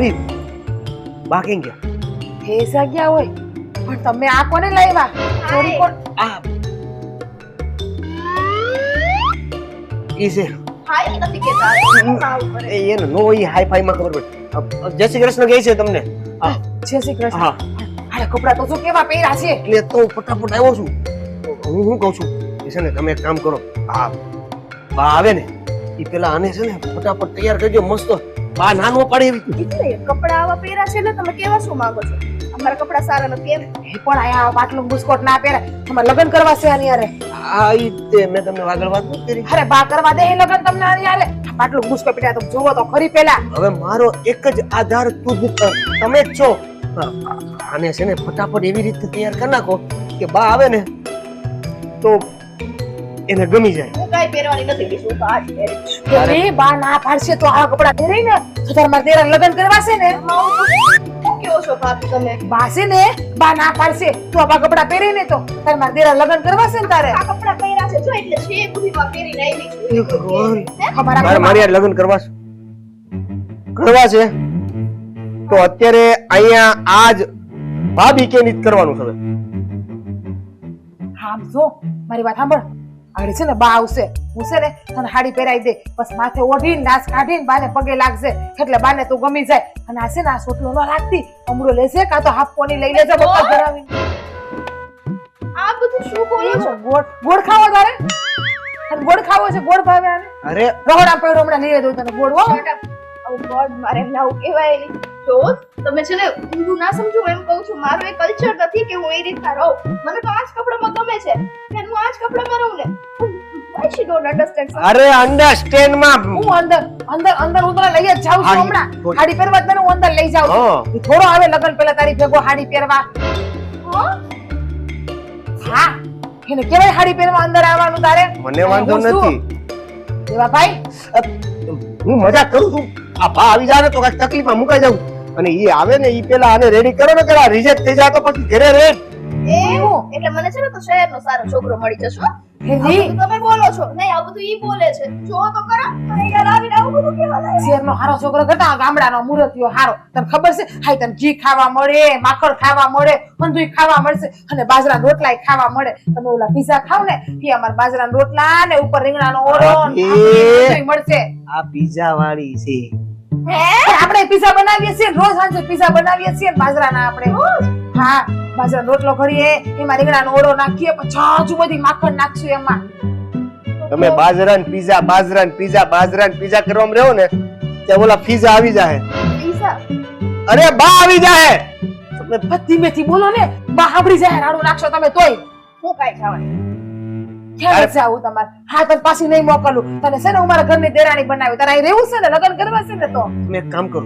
ભાભી બા કેમ ગયા. એ જગ્યા હોય? પણ તમે આ કોને લાવ્યા ચોરી કોણ? આ ઈ છે હાય નથી કેતા એ એને નો ઈ હાઈ ફાઈ માં ખબર પડે. અ, અ, જય શ્રી કૃષ્ણ કહે છે તમને. હા. જય શ્રી કૃષ્ણ. હા. આ કપડા તો શું કેવા પહેર્યા છે? એટલે તો ફટાફટ આવ્યો છું. હું શું કહું છું? છે ને તમે એક કામ કરો. આ બા આવે ને એ પેલા આને છે ને ફટાફટ તૈયાર કરજો મસ્ત બા નાનો પડે એવી. ને, કપડાં આવા પહેર્યા છે ને તમે કેવા શું માંગો છો? અમારા કપડાં સારા નથી એમ. એ પણ આયા પાટલું બુસ્કોટ ના પહેરે. તમારે લગ્ન કરવા છે આની હારે. આ ઈ તે મેં તમને વાગળ વાત નથી કરી. અરે બા કરવા દે એ લગ્ન તમને આની આ પાટલું બુસ્કોટ પીટા તો જોવો તો ખરી પેલા હવે મારો એક જ આધાર તું તમે જ છો. આને છે ને ફટાફટ એવી રીતે તૈયાર કરી નાખો કે બા આવે ને તો એને ગમી જાય. હું કાઈ પહેરવાની નથી બીજું તો આ જ પહેરીશ. અરે બા ના પાડશે તો આ કપડા પહેરે ને? તો તાર માર દેરા લગ્ન કરવા છે ને? કેવો છો ભાભી તમે? બા છે ને બા ના પાડશે તો આ કપડા પહેરે ને તો. તાર માર દેરા લગન કરવા છે ને તારે? આ કપડા પહેર્યા છે જો એટલે છે બુદ્ધિમાં પહેરીને આવી છું. એ ભગવાન. અમારા મારે મારી હારે લગન કરવા છે. કરવા છે? તો અત્યારે અહીંયા આજ ભાભી કે નીત કરવાનું છે હવે. આમ જો મારી વાત સાંભળ. આગળ છે ને બા આવશે. હું છે ને તને હાડી પહેરાવી દે. બસ માથે ઓઢીને નાસ કાઢીને બાને પગે લાગશે એટલે બાને તું ગમી જાય. અને આ છે ને આ સોટલો ન રાખતી. અમરો લેશે કાં તો હાફ પોની લઈ લેજે બપોર ભરાવીને. આ બધું શું બોલો છો? ગોળ. ગોળ ખાવો તારે? અને ગોળ ખાવો છે ગોળ ભાવે આને? અરે. રહોડા પડ્યો હમણાં લઈ દઉં તને ગોળ હો. Up. Oh મારે એમને કહેવાય. નહીં. જો તમે છે ને ઊંધું ના સમજો એમ કહું છું મારું એ કલ્ચર નથી કે હું એ રીતના રહું. મને તો આ જ કપડામાં ગમે છે. અને હું આ જ કપડામાં રહું ને? વાય શી ડોન્ટ અન્ડરસ્ટેન્ડ અરે અન્ડરસ્ટેન્ડમાં હું અંદર અંદર અંદર હું તને લઈ જ જાઉં છું હમણાં. હાડી પહેરવા તને હું અંદર લઈ જાઉં છું. થોડો આવે લગન પહેલા તારી ભેગો હાડી પહેરવા. હા? એને કેવાય હાડી પહેરવા અંદર આવવાનું તારે? મને વાંધો નથી. દેવા ભાઈ હું મજા કરું છું. આ આવી જાય ને તો કંઈક તકલીફમાં મુકાઈ જાઉં. અને ઈ આવે ને ઈ પેલા આને રેડી કરો ને પેલા રિજેક્ટ થઈ જાય તો પછી ઘરે રે એવું? એટલે મને છે ને તો શહેરનો સારો છોકરો મળી જશે હો? હે આ જી બધું તમે બોલો છો. નહીં આ બધું ઈ બોલે છે. જો તો ખરા. અહીંયા લાવીને આવું બધું કેવા લાગે? શહેરનો હારો છોકરો કરતા ગામડાનો મૂર્તિયો હારો તને ખબર છે? હાય તને ઘી ખાવા મળે માખણ ખાવા મળે મંદુઈ ખાવા મળશે અને બાજરાના રોટલાય ખાવા મળે. તમે ઓલા પીઝા ખાવ ને એ અમાર બાજરાના રોટલા ને ઉપર રીંગણાનો નો ને મળશે. આ પીઝા વાળી છે? આપણે પીઝા બનાવીએ છીએ રોજ સાંજે પીઝા બનાવીએ છીએ બાજરાના આપણે. હા બાજરાનો રોટલો કરીએ એમાં રીંગણાનો ઓળો નાખીએ પછી જાજુ બધી માખણ નાખશું એમાં. તમે બાજરા ને પીઝા બાજરા ને પીઝા બાજરા ને પીઝા કરવામાં રહ્યો ને ત્યાં બોલા પીઝા આવી જાય? અરે બા આવી જાય તમે ધીમે ધીમેથી બોલો ને બા સાંભળી જાય રાડું નાખશો તમે તોય. હું કાંઈ ખાવાની? ક્યારે જાવું તમારે. હા તને પાછી નહીં મોકલું. તને છે ને હું મારા ઘરની દેરાણી બનાવી. તારે અહીં રહેવું છે ને? લગ્ન કરવા છે ને તો? તમે એક કામ કરો.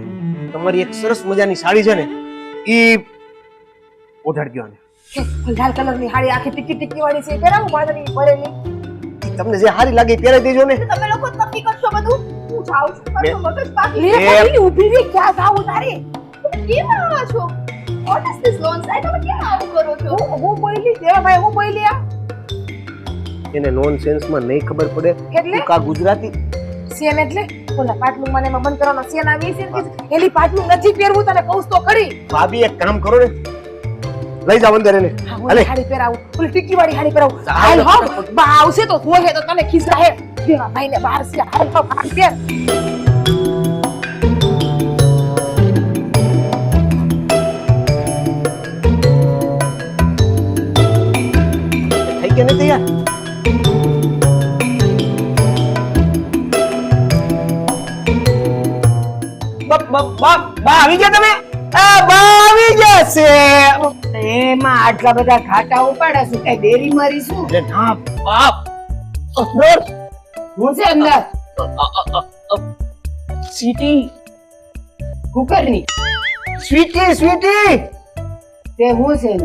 તમારી એક સરસ મજાની સાડી છે ને ઈ ઓઢાડજો આને. કે લાલ કલરની હાડી આખી ટીકી ટીકી વાળી છે. પહેરાવું બાંધણી ભરેલી? તમને જે સારી લાગે પહેરાવી દેજો ને. તમે લોકો નક્કી કરશો બધું? હું જાઉં છું. પાછું મગજ પાકી લે ઊભી રહી ક્યાં જાવું તારે? કેમ આવો છો? વોટ ઇઝ ધીસ નોનસેન્સ તમે કેમ આવું કરો છો? હું હું બોલી દેવા ભાઈ હું બોલી આ. એને નોન સેન્સમાં નહીં ખબર પડે. એટલે? કા ગુજરાતી? સેન એટલે? ઓલા પાટલું મને એમાં બંધ કરવાનો સેન આવી છે એલી પાટલું નથી પહેરવું તને કહું તો ખરી ભાભી એક કામ કરો ને. લઈ જાવ અંદર એને. હા અલે. હાડી પહેરાવું. ઓલી ટીકી વાળી હાડી પહેરાવું. હાલ હો બા આવશે તો જોહે તો તને ખીસરા હે. દેવા ભાઈને બહાર છે. હાલ હો હાલ પહેર. થઈ કે નહીં તૈયાર? બ- આવી ગયા તમે? આવી ગયા એમાં આટલા બધા ખાટા ઉપાડે છે કઈ ડેરી મારી શું? એટલે ના બાપ. હું છે અંદર? સીટી કુકરની. Sweety sweety. તે હું છે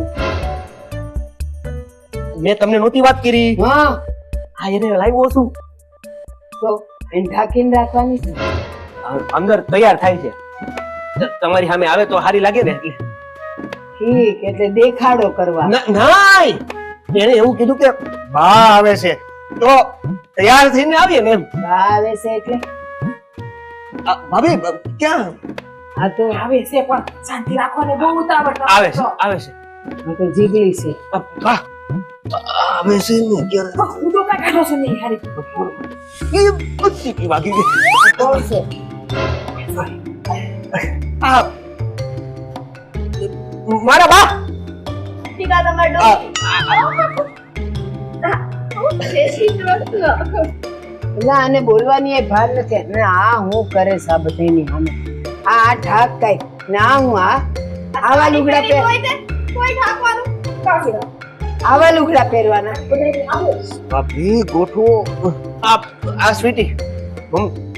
મેં તમને નહોતી વાત કરી. હા. આ એને લાવ્યો છું. તો એને ઢાંકીને રાખવાની છે. અંદર તૈયાર થાય છે. તમારી સામે આવે તો સારી લાગે ને? એટલે ઠીક એટલે દેખાડો કરવા. ના એને એવું કીધું કે બા આવે છે. તો તૈયાર થઈને આવીએ ને બા આવે છે એટલે? ભાભી ક્યાં? આ તો આવે છે પણ શાંતિ રાખો ને બહુ ઉતાવળ આવે છે આવે છે. આ તો જીગલી છે. આવે છે ને ક્યારે તો કાઢો છો ને હારી. એ બધી વાગી ગઈ. મારા બા! ટીકા આ તમારો આ, ડોશી જય શ્રી કૃષ્ણ એટલે આને બોલવાની એ ભાર નથી. ને આ હું કરે બધાની આ ઠાક કઈ ના હું આ આવા લુગડા પહેર કોઈ દે કાઢી આવા લુગડા પહેરવાના. બધાયને ગોઠવો. આ આ સ્વીટી મમ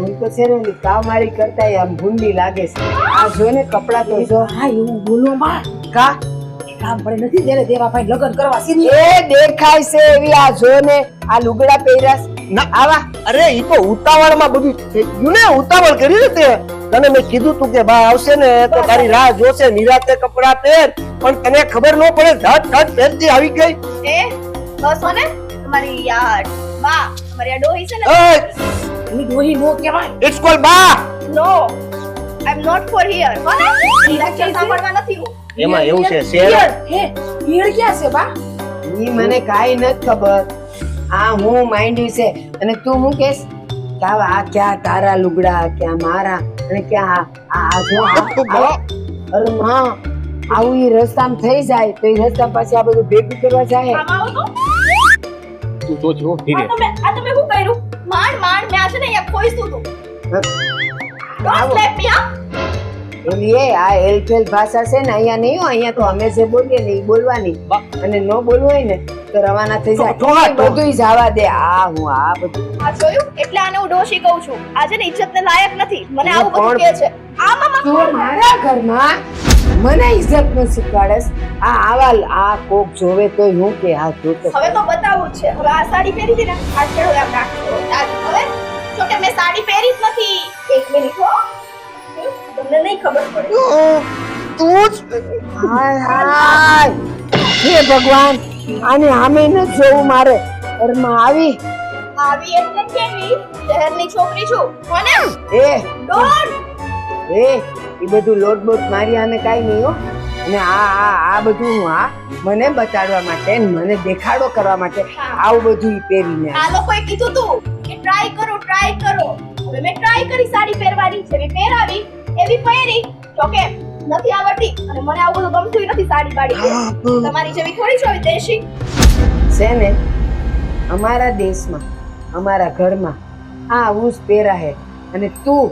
હું તો છે ને કામવાળી કરતા આમ ભૂંડી લાગે છે. આ જો ને કપડા તો જો હા એવું બોલો માં કા કામ પડે નથી ત્યારે દેવાભાઈ લગ્ન કરવા છે એ દેખાય છે એવી આ જો ને આ લુગડા પહેર્યા. ના. આવા. અરે ઈ તો ઉતાવળમાં બધું થઈ ગયું ને ઉતાવળ કરી ને તે તને મેં કીધું તું કે બા આવશે ને તો તારી રાહ જોશે નિરાતે કપડા પહેર. પણ તને ખબર ન પડે ધટ ધટ પહેરતી આવી ગઈ. એ બસ ને તમારી યાર બા તમારી આ ડોહી છે ને. એની ડોહી નો કહેવાય. ઇટ્સ કોલ બા. No I am not for here હો ને લેક્ચર સાંભળવા નથી હું? એમાં એવું છે શેર? હે પિયર ક્યાં છે બા? ઈ મને કાઈ નથી ખબર. આ હું માંડ્યું છે. અને તું હું કેસ કે આ ક્યાં તારા લુગડા ક્યાં મારા અને ક્યાં આ આ જો આ- અરે માં આવું એ રસ્તામાં થઈ જાય. તો એ રસ્તા પાસે આ બધું ભેગું કરવા જાય. તો? તું તો જો આ આ તમે શું કર્યું? માંડ છે ને અહીંયા ખોઈશું તું. ડોન્ટ સ્લેપ મી હા? બોલીએ આ એલફેલ ભાષા છે ને અહીંયા નહીં અહીંયા તો અમે જે બોલીએ ને એ બોલવાની. અને ન બોલવું હોય ને તો રવાના થઈ જાય. બધું જવા દે. આ હું આ બધું. આ જોયું? એટલે આને હું ડોશી કહું છું. આજે ને ઇજ્જત ને લાયક નથી. મને આવું બધું કહે છે. આમાં તું મારા ઘરમાં મને ઇજ્જત ન શીખવાડેસ આ આવા આ કોક જોવે તો હું કે આ જોતો હવે તો બતાવું છે. હવે આ સાડી પહેરી હતી ને આ છેડો આમ રાખજો. આ હવે. જો કે મેં સાડી પહેરી જ નથી. એક મિનિટ હો. તમને નહીં ખબર પડે. તું જ હાય હાય. હે ભગવાન આને આમે ન જોવું મારે. ઘરમાં આવી. આવી એટલે કેવી? શહેરની છોકરી છું. કોને? એ. ડોન એ એ બધું લોટ બોટ મારી આમે કાઈ નહીં હો. અને આ આ આ બધું હું આ મને બતાડવા માટે મને દેખાડો કરવા માટે આવું બધું ઈ પહેરીને આ લોકોએ કીધું તું કે ટ્રાય કરો ટ્રાય કરો. હવે મેં ટ્રાય કરી સાડી પહેરવાની. છે મેં પહેરાવી એવી પહેરી. જોકે નથી આવડતી અને મને આવું બધું ગમતું નથી સાડી બાડી. તમારી જેવી થોડી છે દેશી. છે ને અમારા દેશમાં અમારા ઘરમાં આ આવું જ પહેરાહે અને તું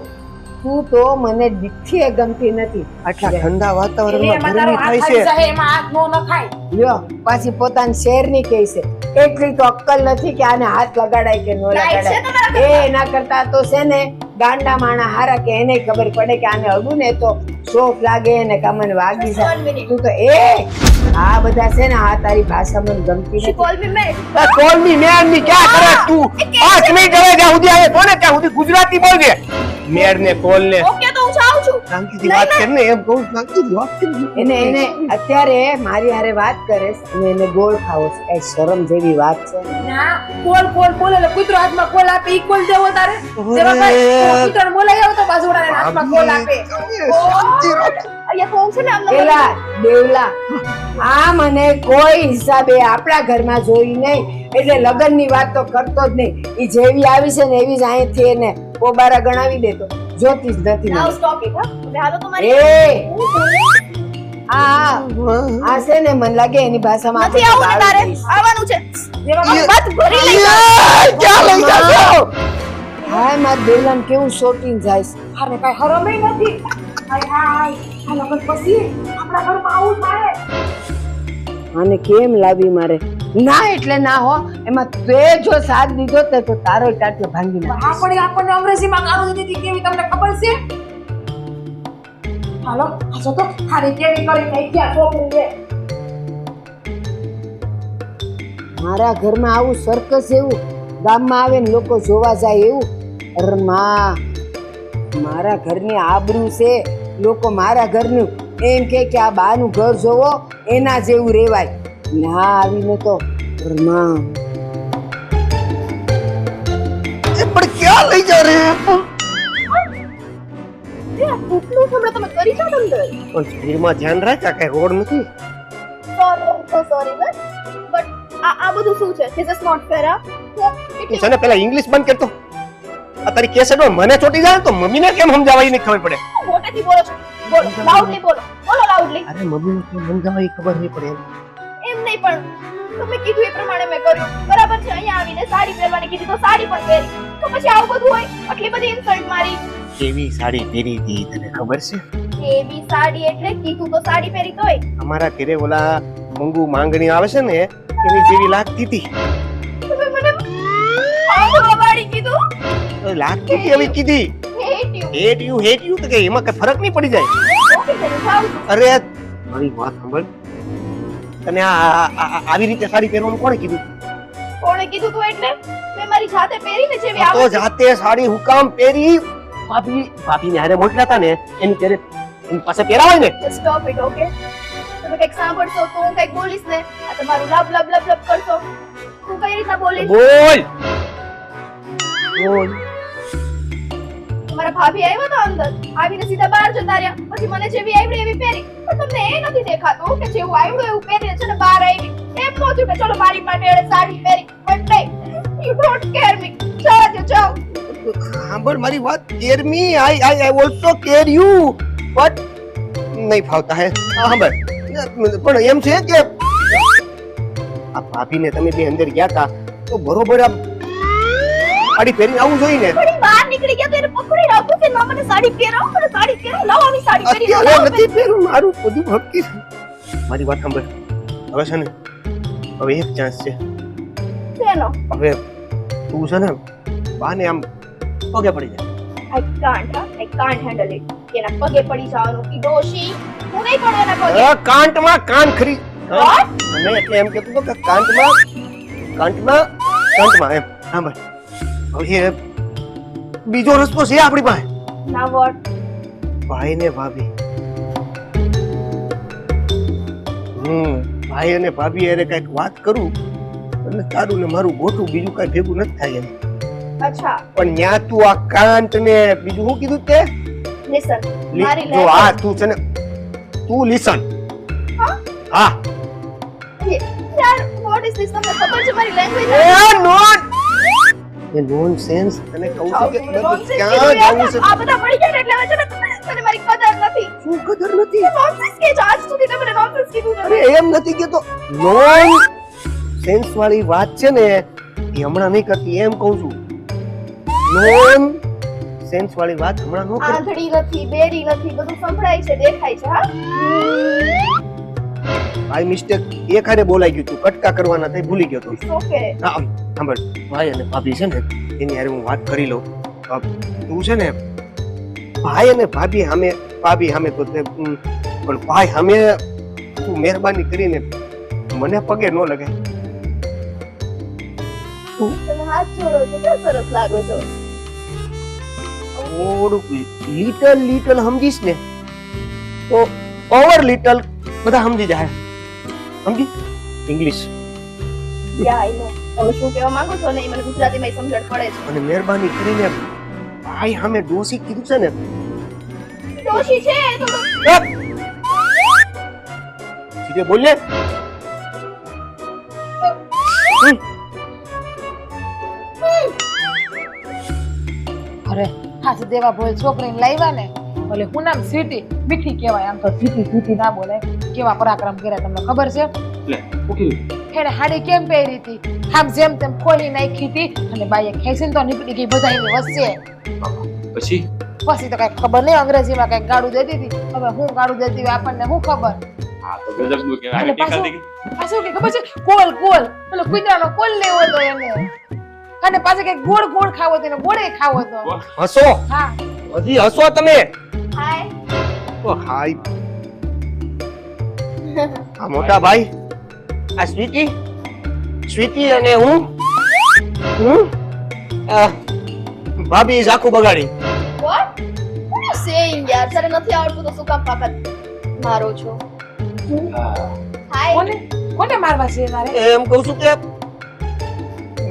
તું તો મને દીઠીએ ગમતી નથી. આટલા ઠંડા વાતાવરણમાં ગરમી થાય છે. એમાં હાથ નો નખાય. લ્યો પાછી પોતાની શેરની કહે છે. એટલી તો અક્કલ નથી કે આને હાથ લગાડાય કે ન લગાડાય. એ એના કરતા તો છે ને ગાંડા માણા હારા કે એને ખબર પડે કે આને અડું ને તો શોખ લાગે ને કમન વાગી જાય. તું તો એ આ બધા છે ને આ તારી ભાષા મને ગમતી નથી. Call me? mad. Call me મેડની ક્યાં કરે તું? પાંચ મિનિટ હવે જ્યાં સુધી આવે કોને ત્યાં સુધી ગુજરાતી બોલજે? મેડ ને કોલ ને ઓકે તો હું શાંતિથી વાત કર ને. એમ કહું શાંતિથી વાત કર એને એને અત્યારે મારી હારે વાત કરે અને એને ગોળ ખાવો છે. કઈ શરમ જેવી વાત છે. ના કોલ કોલ બોલે એટલે કૂતરો હાથમાં કોલ આપે ઈ કોલ દેવો તારે. દેવાભાઈ તો આવો તો બાજુવાળાને હાથમાં કોલ આપે. અહીંયા કોણ છે ને આમ નંબર દેવલા આ મને કોઈ હિસાબે આપણા ઘરમાં જોઈ નહીં. એટલે લગ્નની વાત તો કરતો જ નહીં. એ જેવી આવી છે ને એવી જ અહીંથી એને પોબારા ગણાવી દેતો. જોતી જ નથી નાવ સ્ટોપ ઇટ હા. હવે હાલો તમારી એ! આ આ છે ને મને લાગે એની ભાષામાં નથી આવું ને તારે. આવવાનું છે. જેવા વાત ભરી લઈ ક્યાં લઈ જાશો હાય માર દેવલાને કેવું શોટિંગ જાય છે? અરે કઈ હરમે નથી. હાય હાય. આ લગન પછી આપણા ઘરમાં આવું થાય અને કેમ લાવી મારે? ના એટલે ના હો એમાં તે જો સાથ દીધો તે તો તારો ટાટિયો ભાંગી નાખ આપણે આપણને અંગ્રેજીમાં ગાળો દીધી હતી કેવી તમને ખબર છે? હાલો આ જો તો હારે કેવી કરી નહીં ક્યાં છોકરી છે મારા ઘરમાં આવું સર્કસ એવું ગામમાં આવે ને લોકો જોવા જાય એવું. અરે મા મારા ઘરની આબરૂ છે લોકો મારા ઘરનું એમ કે કે આ બાનું ઘર જોવો એના જેવું રેવાય. ના આવીને તો અરે માં એ પણ ક્યાં લઈ જા રે એ આ કેટલું હમણાં તમે કરી જાઓ અંદર પણ શરીરમાં ધ્યાન રાખ્યા કઈ રોડ નથી sorry so sorry but but આ આ બધું શું છે ધીસ ઇઝ નોટ ફેર આ હું તું કેટલી છે ને પેલા ઇંગ્લિશ બંધ કરતો આ તારી કેસેટમાં મને ચોટી જાય ને તો મમ્મીને કેમ સમજાવાય નહીં ખબર પડે મોટેથી બોલો છો બોલો લાઉડલી બોલો બોલો લાઉડલી અરે મમ્મીને કેમ સમજાવાય ખબર નહીં પડે એમ. એમ નહીં પણ તમે કીધું એ પ્રમાણે મેં કર્યું. બરાબર છે અહીંયા આવીને સાડી પહેરવાની કીધી તો સાડી પણ પહેરી. તો પછી આવું બધું હોય આટલી બધી ઇન્સલ્ટ મારી. કેવી સાડી પહેરી હતી તને ખબર છે? કેવી સાડી એટલે કીધું તો સાડી પહેરી તોય. અમારા ઘરે ઓલા મંગુ માંગણી આવે છે ને એની જેવી લાગતી હતી. તમે મને આવું કીધું? લાગતી હતી એવી કીધી. hate you. Hate you hate you તો કે એમાં કઈ ફરક નહીં પડી જાય. અરે મારી વાત સાંભળ. તને આ આવી રીતે સાડી પહેરવાનું કોણે કીધું? કોણે કીધું તું એટલે? મેં મારી જાતે પહેરીને છે તો જાતે સાડી હુકામ પહેરી ભાભી ભાભીને હારે મોકલ્યા હતા ને એની ત્યારે એની પાસે પહેરાવાય ને. સ્ટોપ ઇટ ઓકે તમે કંઈક સાંભળશો તો હું કંઈક બોલીશ ને. આ તમારું લબ લબ લબ લબ કરશો. તું કઈ રીતના બોલીશ? બોલ! બોલ! મારા ભાભી આવ્યા તો અંદર. આવીને સીધા બહાર જતા રહ્યા. પછી મને જેવી આવડી એવી પહેરી. પણ તમને એ નથી દેખાતું કે જેવું આવડ્યું એવું પહેરીને છે ને બહાર આવી એમ નહોતું કે ચલો મારી માટે એને સાડી પહેરી. બટ નહીં. યુ ડોન્ટ કેર મી જાઓ જો જાઓ. સાંભળ મારી વાત. Care me I I I also care you but નહીં ફાવતા હે. હા, સાંભળ. પણ એમ છે કે આ ભાભીને તમે બે અંદર ગયા હતા તો બરોબર આ આડી પહેરીને આવું જોઈએ ને. થોડી બહાર નીકળી ગયા તો એને પકડી રાખું કે ના મને સાડી પહેરાવો મને સાડી પહેરાવો લાવો આની સાડી પહેરી. અત્યારે નથી પહેરું મારું બધું ભટકી મારી વાત સાંભળ. હવે છે ને હવે એક ચાન્સ છે. શેનો? હવે તું છે ને બાને આમ પગે પડી જાય. I can't I can't handle it એના પગે પડી જવાનું કે ડોશી હું નહીં પડું એના પગે? કાંટમાં કાન ખરી. મને એટલે એમ કહેતો હતો કે કાંટમાં કાંટમાં કાંટમાં એમ. સાંભળ. હવે બીજો રસ્તો છે આપણી પાસે. ના વોટ ભાઈ ને ભાભી. હમ ભાઈ અને ભાભી એને કંઈક વાત કરું એટલે તારું ને મારું ગોટું બીજું કઈ ભેગું નથી થાય એમ. અચ્છા. પણ ન્યા તું આ કાંત ને બીજું શું કીધું તે? લિસન લી- મારી જો આ તું છે ને તું લિસન હા? હા. યાર વોટ ઇઝ ધીસ ખબર છે મારી લેંગ્વેજ એ નોન એ નોનસેન્સ અને કહું છું કે ક્યાં જવું છે? આ બધા પડી ગયા એટલે હવે છે ને તમને- મારી કદર નથી. શું કદર નથી? નોનસેન્સ કે છે? આજ સુધી તમે નોનસેન્સ કીધું અરે એમ નથી કેતો નોન સેન્સ વાળી વાત છે ને એ હમણાં નહીં કરતી એમ કહું છું. નોન સેન્સ વાળી વાત હમણાં નો કર આંધળી નથી બેરી નથી બધું સંભળાય છે દેખાય છે હા? ભાઈ મિસ્ટેક એક હારે બોલાઈ ગયું તું કટકા કરવાના થઈ ભૂલી ગયો તો. ઓકે હા સાંભળ ભાઈ અને ભાભી છે ને એની હારે હું વાત કરી લઉં. અ, તું છે ને ભાઈ અને ભાભી સામે ભાભી સામે તો તે ઉમ, પણ ભાઈ સામે તું મહેરબાની કરીને મને પગે ન લગાય. તમે હાથ જોડો છો કેમ સરસ લાગો છો? થોડુંક લિટલ લિટલ સમજીશ ને તો ઓવર લિટલ બધા સમજી જાય. સમજી? ઇંગ્લિશ યા આઈ નો તમે શું કહેવા માંગો છો ને એ મને ગુજરાતીમાં સમજણ પડે છે. અને મહેરબાની કરીને ભાઈ સામે ડોસી કીધું છે ને. ડોશી છે તો! સીધે બોલે અરે હાથ દેવા ભોય છોકરીને લાવ્યા ને. ભલે હું નામ સ્વીટી મીઠી કહેવાય આમ તો સ્વીટી સ્વીટી ના બોલાય. કેવા પરાક્રમ કર્યા તમને ખબર છે? એને હાડી કેમ પહેરી હતી? આમ જેમ તેમ ખોલી નાખી હતી. અને બાઈએ ખેંચીને તો નીકળી ગઈ બધા એની વચ્ચે. પછી? પછી તો કઈ ખબર નહીં અંગ્રેજીમાં કઈ ગાડું દેતી હતી હવે હું ગાડું દેતી હોય આપણને શું ખબર? આ તો ગજબનું કહેવાય. અને પાછું પાછું કે ખબર છે કોલ કોલ કુતરાનો કોલ લેવો હતો એને. અને પાછો કે ગોળ ગોળ ખાવો હતો એને ગોળે ખાવો હતો. હસો? હા. હજી હસો તમે? હાય. તો હાય. આ મોટા ભાઈ. આ સ્વીટી? સ્વીટી અને હું? હું? ભાભી ઝાખું બગાડી. વોટ what you યાર તારે નથી આવડતું તો શું કામ પાકત મારો છો? હાય કોને? કોને મારવા છે તારે એમ કહું છું કે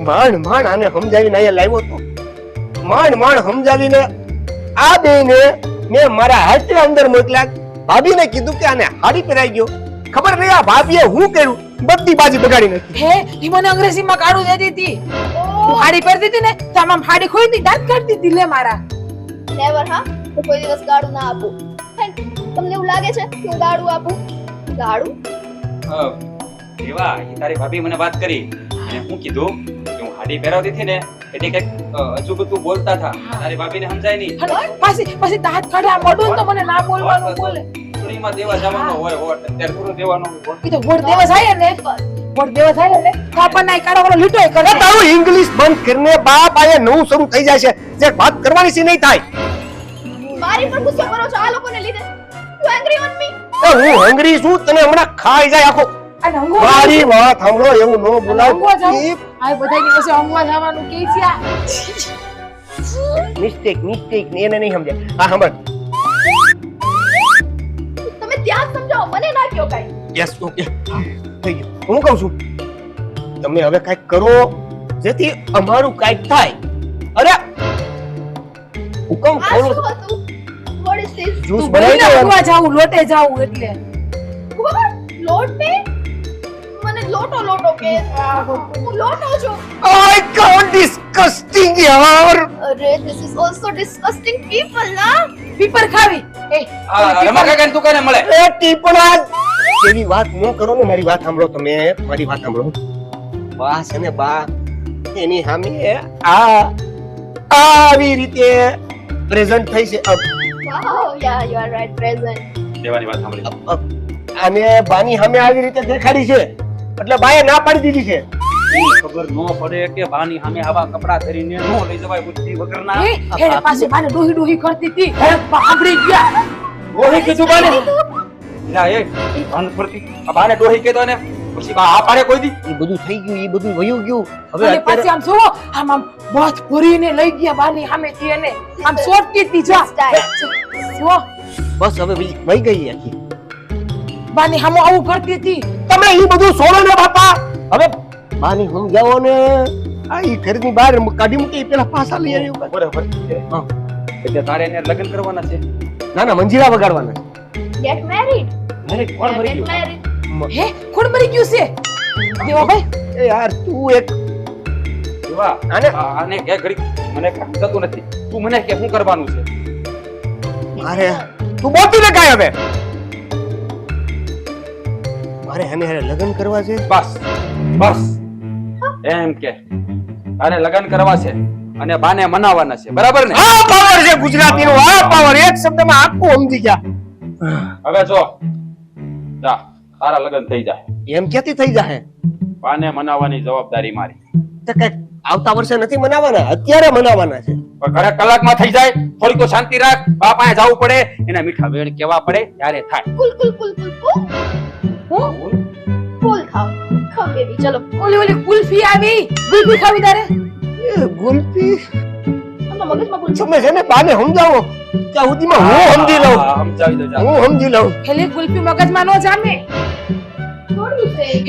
માંડ માંડ આને સમજાવીને અહીંયા લાવ્યો તો. માંડ માંડ સમજાવીને આ બેને મેં મારા હાથે અંદર મોકલ્યા. ભાભીને કીધું કે આને હાડી પહેરાઈ ગયો. ખબર નહીં આ ભાભીએ હું કર્યું? બધી બાજી બગાડી નાખી. હે ઈ મને અંગ્રેજીમાં કાઢું દે દીધી. હું હાડી પહેરતી દીધી ને તો આમ આમ હાડી ખોઈ દી દાંત કાઢી દીધી લે મારા. નેવર હા? તો કોઈ દિવસ ગાડું ના આપું. તમને એવું લાગે છે કે હું ગાડું આપું? ગાડું હા દેવા ઈ તારી ભાભી મને વાત કરી. અને હું કીધું કે હું હાડી પહેરાવતી હતી ને એટલે કંઈક અજુબતું બોલતા હતા. તારી ભાભીને સમજાય નહીં. પાછી પાછી દાંત કાઢ્યા મોઢું તો મને ના બોલવાનું બોલે. ચૂડીમાં દેવા જવાનો હોય હોટ અત્યારે પૂરો દેવાનો હોય તો વોટ દેવા જાય ને? વોટ દેવા જાય ને? તો આપણને આ કાળો વાળો લીટો કરે. તારું ઇંગ્લિશ બંધ કરીને બાપ આયે નવું શરૂ થઈ જાય છે. જે વાત કરવાની છે નહીં થાય. મારી પર ગુસ્સો કરો છો આ લોકોને લીધે. યુ એંગ્રી ઓન મી એ હું હંગરી છું તને હમણાં ખાઈ જાય આખો. મારી વાત સાંભળો એવું ન બોલાવ આ બધાની પાસે અંગવા જવાનું કે છે મિસ્ટેક મિસ્ટેક એને નહીં સમજે. હા સાંભળ. તમે ત્યાં સમજાવો મને ના કયો કાઈ. યસ ઓકે થઈ ગયું. હું કહું છું તમે હવે કાઈક કરો જેથી અમારું કાંઈક થાય. અરે હુકમ ધીસ જ્યુસ બનાવી દો અંગવા જાવું લોટે જાઉં એટલે. લોટે મને લોટો લોટો કે. હું લોટો છું. આઈ કાન્ટ ડિસ્કસ્ટિંગ યાર અરે this is also disgusting people ના. પીપર ખાવી. એ આ રમા મળે. એ ટીપણા એવી વાત ન કરો ને મારી વાત સાંભળો તમે મારી વાત સાંભળો. બા છે ને બા એની સામે આ આવી રીતે પ્રેઝન્ટ થઈ છે. અબ, wow yeah you are right present દેવાની વાત સાંભળી. અબ, અબ. અને બાની સામે આવી રીતે દેખાડી છે. એટલે બાએ ના પાડી દીધી છે. ખબર ન પડે કે બાની સામે આવા કપડા ધરીને નો લઈ જવાય બુદ્ધિ વગરના. એ હેડે પાછી ડોહી ડોહી કરતી હતી. સાંભળી ગયા. ડોહી કીધું બાને. લા એ ભાન પડતી આ બાને ડોહી કહેતો ને પછી બા આ પાડે કોઈ દી? એ બધું થઈ ગયું એ બધું વયું ગયું. હવે પાછી આમ જોવો આમ આમ બથ ભરીને લઈ ગયા બાની સામેથી એને. આમ સોટતી હતી જા. જો બસ હવે વહી વહી ગઈ આખી. બાની સામો આવું કરતી હતી. તમે એ બધું છોડો ને બાપા. હવે બાની સમજાવો ને આ ઈ ઘરની બહાર કાઢી મૂકી પેલા પાછા લઈ આવ્યો બરાબર એટલે તારે એને લગ્ન કરવાના છે? ના ના મંજીરા વગાડવાના ગેટ મેરીડ અરે કોણ મરી ગયું? મેરીડ હે કોણ મરી ગયું છે? દેવાભાઈ? એ યાર તું એક દેવા આને- આને કે ઘડી મને કામ થતું નથી. તું મને કે શું કરવાનું છે? મારે તું બોલતી ને કાય હવે? મારે હરે લગ્ન કરવા છે? બસ બસ. એમ કે તારે લગ્ન કરવા છે અને બાને મનાવવાના છે. બરાબર ને? આ પાવર છે ગુજરાતીનો. આ પાવર એક શબ્દમાં આખું સમજી ગયા. હવે જો જા તારા લગ્ન થઈ જાય. એમ કેતી થઈ જાય બાને મનાવવાની જવાબદારી મારી. તો કે આવતા વર્ષે નથી મનાવવાના? અત્યારે મનાવવાના છે. પણ ઘરે કલાકમાં થઈ જાય થોડીક તો શાંતિ રાખ બાપ પાસે જવું પડે એના મીઠા વેણ કેવા પડે ત્યારે થાય. કુલ કુલ કુલ કુલ. કુલ. બેબી ચલો. ઓલી ઓલી કુલ્ફી આવી. કુલ્ફી ખાવી તારે? એ ગુલફી? તમને મગજમાં કુલ તમે છે ને બાને સમજાવો ત્યાં સુધીમાં હું સમજી લઉં. સમજાવી દો હું સમજી લઉં. પેલી કુલ્ફી મગજમાં ન જામે.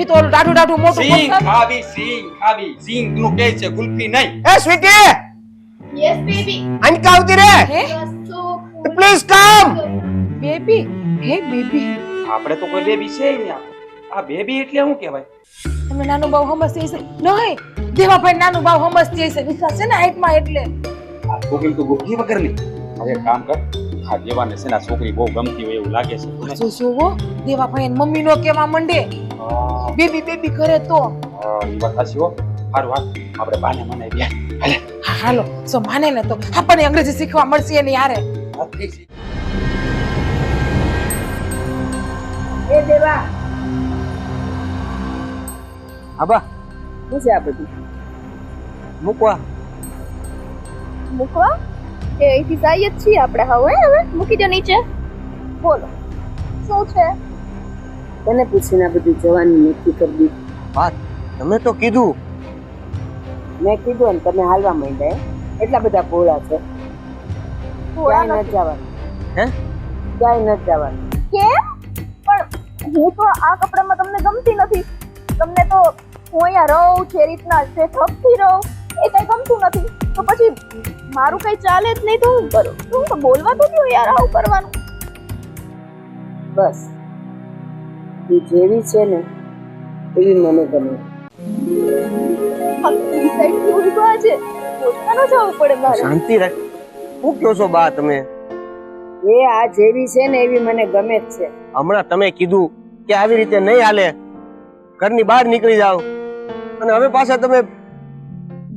એ તો ડાઢું ડાઢું મોટું સિંગ ખાવી સિંગ ખાવી. સિંગનું કે છે કુલ્ફી નહીં. એ સ્વીટી! યસ બેબી અનકા આવતી રે? હે? You are so please come baby hey baby આપણે તો કોઈ બેબી છે નહીં આ. બેબી એટલે શું કહેવાય? તમે નાનું બાવ સમજતી હશે. નહીં દેવાભાઈ નાનું બાવ સમજતી હશે. વિશ્વાસ છે ને હાઈટમાં એટલે? છોકરી તો બુદ્ધિ વગરની હવે કામ કર આ દેવાને છે ને છોકરી બહુ ગમતી હોય એવું લાગે છે. શું જો જોવો દેવાભાઈ મમ્મી નો કેવા મંડે. બેબી બેબી કરે તો. હા, વાત સાચી હો. સારું હાલ. આપણે બાને મને દે હાલે. સો માને ને તો. આપણને અંગ્રેજી શીખવા મળશે એની યારે. એ દેવા. આબા શું છે આ બધું? મૂકવા. મૂકવા? એ અહીંથી જઈએ જ છીએ આપણે હવે હવે? મૂકી દો નીચે. બોલો. શું છે? તને પૂછીને આ બધું જવાનું નક્કી કરી દીધું. વાત. તમે તો કીધું. મેં કીધું ને તમે હાલવા માંડ્યા એટલા બધા ભોળા છે. ક્યાંય ન જવાનું. હે? ક્યાંય ન જવાનું. કેમ? પણ હું તો આ કપડામાં તમને ગમતી નથી. તમને તો હું અહીંયા રહું જે રીતના જે ખપતી રહું એ કઈ ગમતું નથી. તો પછી મારું કઈ ચાલે જ નહીં તો હું કરું? તો હું તો બોલવા તો નહીં યાર આવું કરવાનું બસ. તું જેવી છે ને એવી મને ગમે. શાંતિ રાખ. શું કહો છો બા તમે? એ આ જેવી છે ને એવી મને ગમે જ છે. હમણાં તમે કીધું કે આવી રીતે નહીં હાલે. ઘરની બહાર નીકળી જાઓ. અને હવે પાછા તમે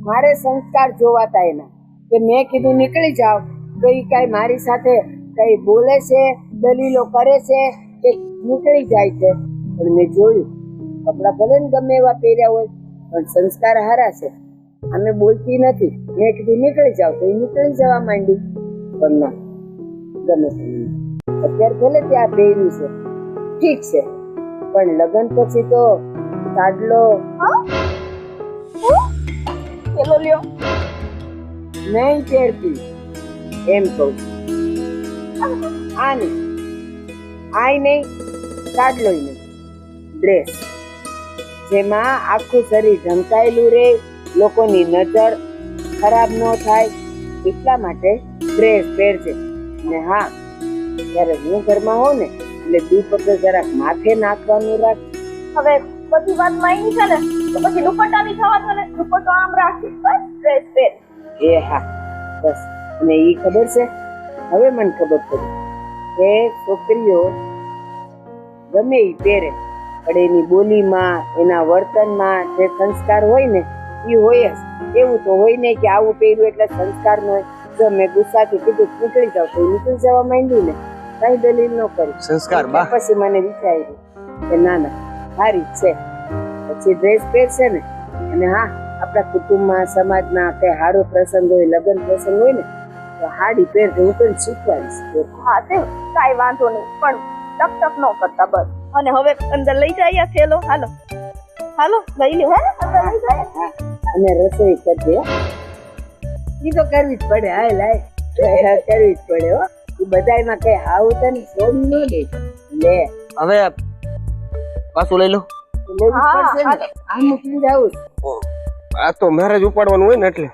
મારે સંસ્કાર જોવાતા એના. કે મેં કીધું નીકળી જાઓ. તો એ કઈ મારી સાથે કઈ બોલે છે દલીલો કરે છે કે નીકળી જાય છે. પણ મેં જોયું કપડા ભલે ને ગમે એવા પહેર્યા હોય પણ સંસ્કાર હારા છે. અમે બોલતી નથી. મેં કીધું નીકળી જાઓ. તો એ નીકળી જવા માંડી. પણ ના ગમે અત્યારે ભલે ત્યાં પહેર્યું છે. ઠીક છે. પણ લગ્ન પછી તો સાડલો પેલો લ્યો નહીં પહેરતી એમ કહું. આ નહીં આય નહીં સાડલોય નહીં ડ્રેસ જેમાં આખું શરીર ઢંકાયેલું રહે લોકોની નજર ખરાબ ન થાય એટલા માટે ડ્રેસ પહેરજે. ને હા જ્યારે હું ઘરમાં હોઉં ને એટલે દીપક જરાક માથે નાખવાનું રાખ હવે બધી વાત માયની છે ને તો પછી દુપટ્ટા ની થવા દો ને દુપટ્ટો આમ રાખી બસ ડ્રેસ પહેર. એ હા બસ. અને ઈ ખબર છે? હવે મને ખબર પડી કે છોકરીઓ ગમે ઈ પહેરે પણ એની બોલીમાં એના વર્તનમાં જે સંસ્કાર હોય ને એ હોય જ. એવું તો હોય નહીં કે આવું પહેર્યું એટલે સંસ્કાર ન હોય. જો મેં ગુસ્સાથી કીધું નીકળી જાવ તો નીકળી જવા માંડ્યું ને. કઈ દલીલ ન કરી. સંસ્કાર પછી મને વિચાર્યું કે ના ના. સારી જ છે. પછી ડ્રેસ પહેરશે ને અને હા આપણા કુટુંબમાં સમાજમાં કે હાડો પ્રસંગ હોય લગ્ન પ્રસંગ હોય ને તો હાડી પહેરજે હું તને શીખવાડીશ. હા તે કાઈ વાંધો નહીં પણ ટક ટક ન કરતા બસ. અને હવે અંદર લઈ જાય થેલો. હાલો. હાલો લઈ લ્યો હે? અંદર લઈ જાય હા અને રસોઈ કરજે. એ ઈ તો કરવી જ પડે હાય લાય. કરવી જ પડે હો. બધાયમાં કઈ આવું તને સોમ ન દે લે. હવે પાછું લઈ લો. આ તો મેરેજ ઉપાડવાનું હોય ને એટલે.